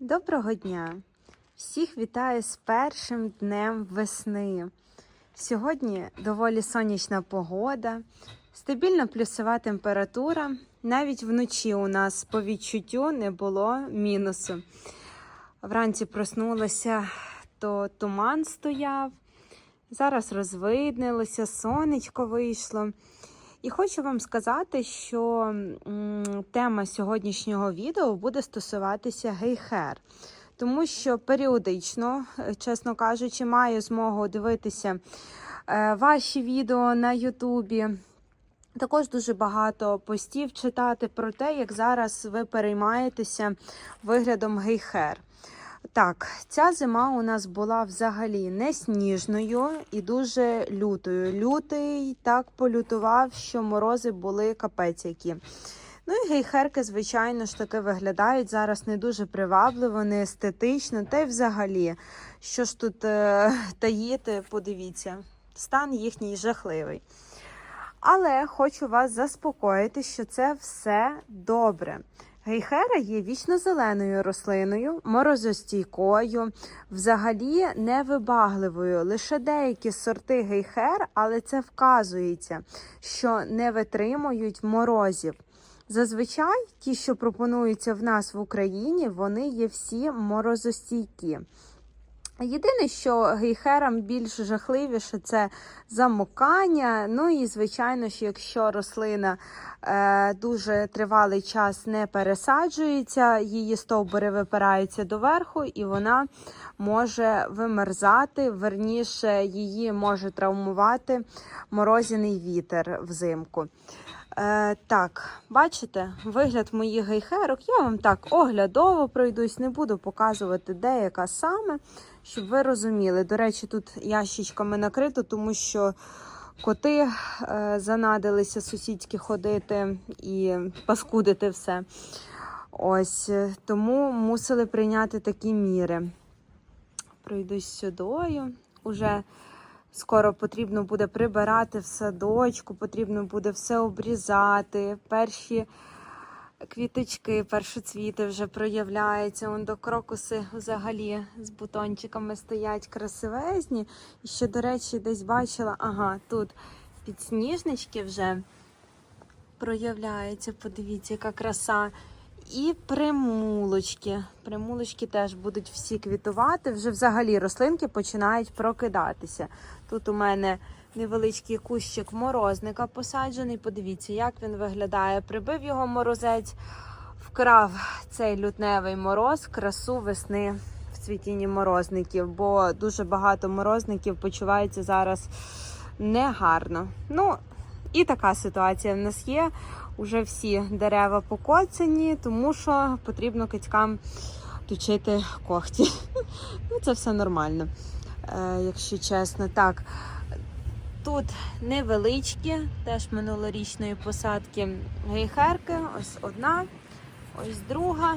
Доброго дня! Всіх вітаю з першим днем весни. Сьогодні доволі сонячна погода, стабільна плюсова температура. Навіть вночі у нас по відчуттю не було мінусу. Вранці проснулася, то туман стояв. Зараз розвиднилося, сонечко вийшло. І хочу вам сказати, що тема сьогоднішнього відео буде стосуватися гейхер. Тому що періодично, е, чесно кажучи, маю змогу дивитися е, ваші відео на Ютубі. Також дуже багато постів читати про те, як зараз ви переймаєтеся виглядом гейхер. Так, ця зима у нас була взагалі не сніжною і дуже лютою. Лютий так полютував, що морози були капець які. Ну і гейхерки, звичайно ж таки виглядають зараз не дуже привабливо, не естетично, та й взагалі, що ж тут е, таїти, подивіться, стан їхній жахливий. Але хочу вас заспокоїти, що це все добре. Гейхера є вічно-зеленою рослиною, морозостійкою, взагалі невибагливою. Лише деякі сорти гейхер, але це вказується, що не витримують морозів. Зазвичай ті, що пропонуються в нас в Україні, вони є всі морозостійкі. Єдине, що гейхерам більш жахливіше це замокання. Ну і, звичайно ж, якщо рослина е, дуже тривалий час не пересаджується, її стовбури випираються доверху, і вона може вимерзати, верніше її може травмувати морозяний вітер взимку. Е, так, бачите, вигляд моїх гейхерок. Я вам так оглядово пройдусь, не буду показувати деяка саме, щоб ви розуміли. До речі, тут ящичками накрито, тому що коти е, занадилися сусідські ходити і паскудити все. Ось тому мусили прийняти такі міри. Пройдусь сюдою. Уже Скоро потрібно буде прибирати в садочку, потрібно буде все обрізати. Перші квіточки, першоцвіти вже проявляються. Вон до крокуси взагалі з бутончиками стоять красивезні. І ще, до речі, десь бачила, ага, тут підсніжнички вже проявляються. Подивіться, яка краса. І примулочки. Примулочки теж будуть всі квітувати. Вже взагалі рослинки починають прокидатися. Тут у мене невеличкий кущик морозника посаджений. Подивіться, як він виглядає. Прибив його морозець, вкрав цей лютневий мороз, красу весни в цвітінні морозників, бо дуже багато морозників почуваються зараз негарно. Ну, і така ситуація в нас є. Уже всі дерева покоцані, тому що потрібно кицькам точити когті. Ну, це все нормально, е, якщо чесно. Так, тут невеличкі, теж минулорічної посадки гейхерки. Ось одна, ось друга.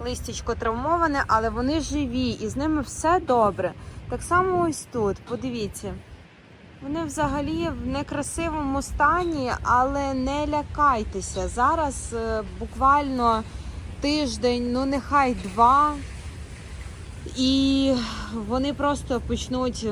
Листячко травмоване, але вони живі і з ними все добре. Так само ось тут, подивіться. Вони взагалі в некрасивому стані, але не лякайтеся. Зараз е, буквально тиждень, ну нехай два, і вони просто почнуть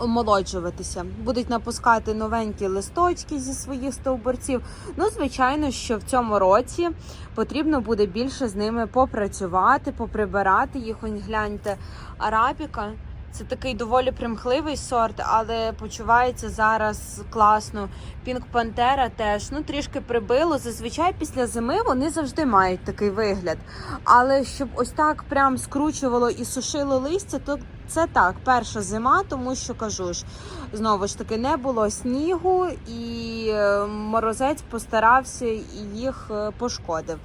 омолоджуватися. Будуть напускати новенькі листочки зі своїх стовбурців. Ну, звичайно, що в цьому році потрібно буде більше з ними попрацювати, поприбирати їх. Гляньте, арабіка. Це такий доволі примхливий сорт, але почувається зараз класно. Пінк Пантера теж ну трішки прибило. Зазвичай після зими вони завжди мають такий вигляд. Але щоб ось так прям скручувало і сушило листя, то це так, перша зима, тому що кажу ж, знову ж таки, не було снігу, і е, морозець постарався і їх е, пошкодив.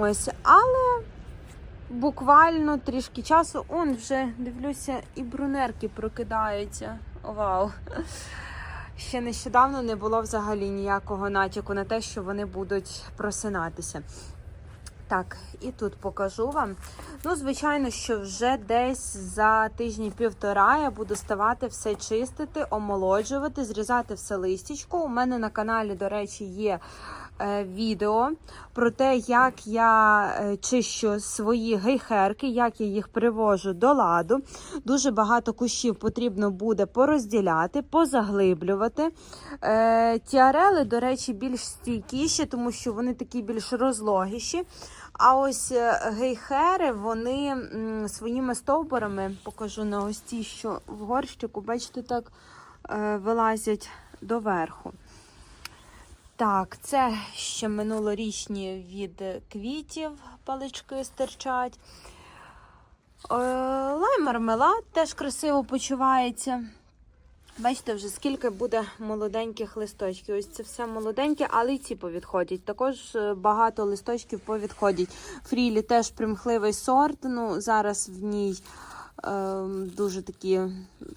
Ось, але буквально трішки часу. Он вже дивлюся, і брунерки прокидаються. Вау! Ще нещодавно не було взагалі ніякого натяку на те, що вони будуть просинатися. Так, і тут покажу вам. Ну, звичайно, що вже десь за тижні-півтора я буду ставати все чистити, омолоджувати, зрізати все листячко. У мене на каналі, до речі, є відео про те, як я е, чищу свої гейхерки, як я їх привожу до ладу. Дуже багато кущів потрібно буде порозділяти, позаглиблювати. Е, Тіарели, до речі, більш стійкіші, тому що вони такі більш розлогіші. А ось е, гейхери, вони своїми стовбурами, покажу на ось ті, що в горщику, бачите, так е, вилазять доверху. Так, це ще минулорічні від квітів палички стирчать. Е, Лай-мармелад теж красиво почувається. Бачите, вже скільки буде молоденьких листочків. Ось це все молоденьке, але й ці повідходять. Також е, багато листочків повідходять. Фрілі теж примхливий сорт. Ну, Зараз в ній е, дуже такі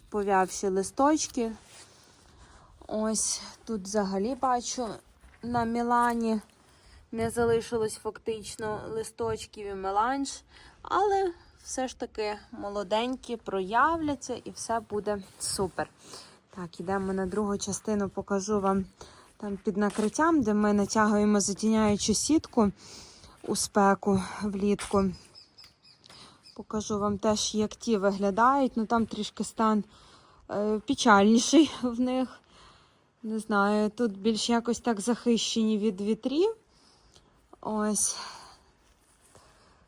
пов'явші листочки. Ось тут взагалі бачу на Мілані не залишилось фактично листочків і меланж, але все ж таки молоденькі проявляться і все буде супер. Так, йдемо на другу частину, покажу вам там під накриттям, де ми натягуємо затіняючу сітку у спеку влітку. Покажу вам теж, як ті виглядають. Ну там трішки стан е, печальніший в них. Не знаю, тут більш якось так захищені від вітрів. Ось.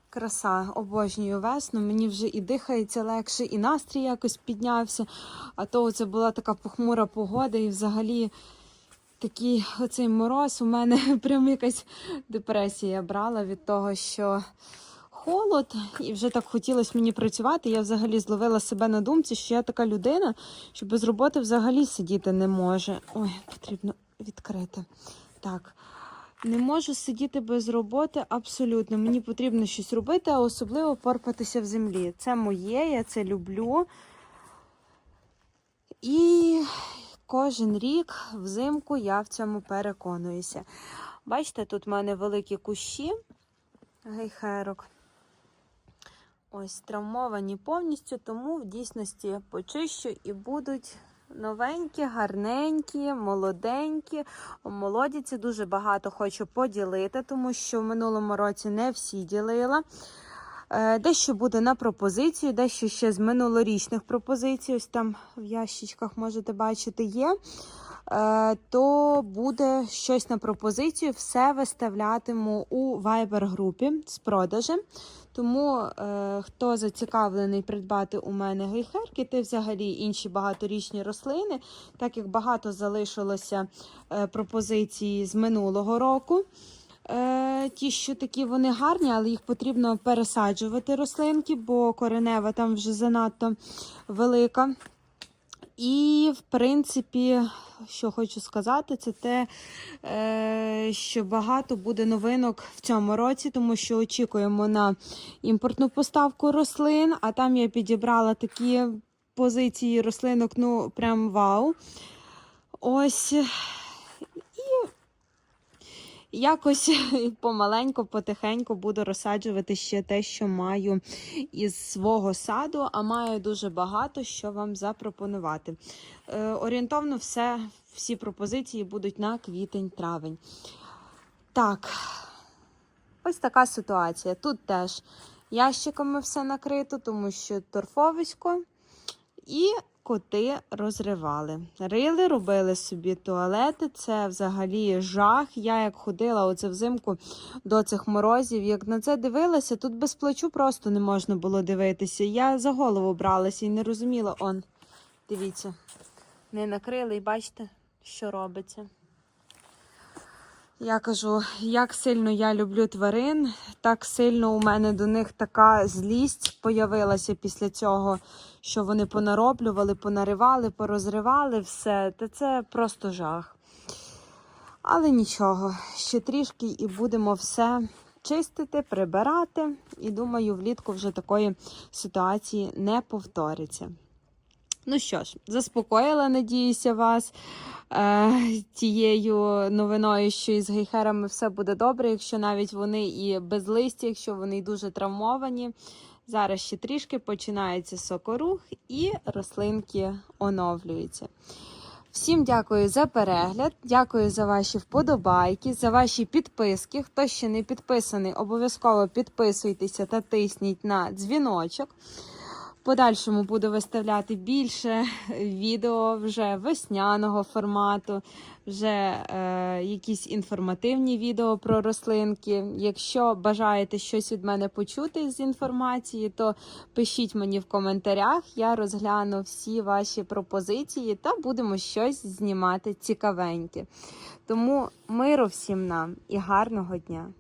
Краса, обожнюю весну. Мені вже і дихається легше, і настрій якось піднявся. А то це була така похмура погода, і взагалі такий оцей мороз у мене прям якась депресія брала від того, що холод, і вже так хотілося мені працювати. Я взагалі зловила себе на думці, що я така людина, що без роботи взагалі сидіти не може. Ой, потрібно відкрити. Так. Не можу сидіти без роботи абсолютно. Мені потрібно щось робити, а особливо порпатися в землі. Це моє, я це люблю. І кожен рік взимку я в цьому переконуюся. Бачите, тут в мене великі кущі гейхерок. Ось травмовані повністю, тому в дійсності почищу і будуть новенькі, гарненькі, молоденькі. Молодіці дуже багато хочу поділити, тому що в минулому році не всі ділила. Е, Дещо буде на пропозицію, дещо ще з минулорічних пропозицій. Ось там в ящичках можете бачити є. Е, То буде щось на пропозицію, все виставлятиму у Viber групі з продажем. Тому е, хто зацікавлений придбати у мене гейхерки, ти взагалі інші багаторічні рослини, так як багато залишилося е, пропозицій з минулого року. Е, ті, що такі вони гарні, але їх потрібно пересаджувати рослинки, бо коренева там вже занадто велика. І, в принципі, що хочу сказати, це те, е, що багато буде новинок в цьому році, тому що очікуємо на імпортну поставку рослин, а там я підібрала такі позиції рослинок, ну, прям вау. Ось. Якось помаленьку, потихеньку буду розсаджувати ще те, що маю із свого саду, а маю дуже багато що вам запропонувати. Е, орієнтовно все, всі пропозиції будуть на квітень-травень. Так, ось така ситуація. Тут теж ящиками все накрито, тому що торфовисько. І коти розривали. Рили, робили собі туалети. Це взагалі жах. Я як ходила оце взимку до цих морозів, як на це дивилася, тут без плачу просто не можна було дивитися. Я за голову бралася і не розуміла, он, дивіться, не накрили і бачите, що робиться. Я кажу, як сильно я люблю тварин, так сильно у мене до них така злість появилася після цього, що вони понароблювали, понаривали, порозривали все. Та це просто жах. Але нічого, ще трішки і будемо все чистити, прибирати. І думаю, влітку вже такої ситуації не повториться. Ну що ж, заспокоїла, надіюся, вас е, тією новиною, що із гейхерами все буде добре, якщо навіть вони і без листя, якщо вони дуже травмовані. Зараз ще трішки починається сокорух і рослинки оновлюються. Всім дякую за перегляд, дякую за ваші вподобайки, за ваші підписки. Хто ще не підписаний, обов'язково підписуйтеся та тисніть на дзвіночок. Подальшому буду виставляти більше відео вже весняного формату, вже е, якісь інформативні відео про рослинки. Якщо бажаєте щось від мене почути з інформації, то пишіть мені в коментарях. Я розгляну всі ваші пропозиції та будемо щось знімати цікавеньке. Тому миру всім нам і гарного дня!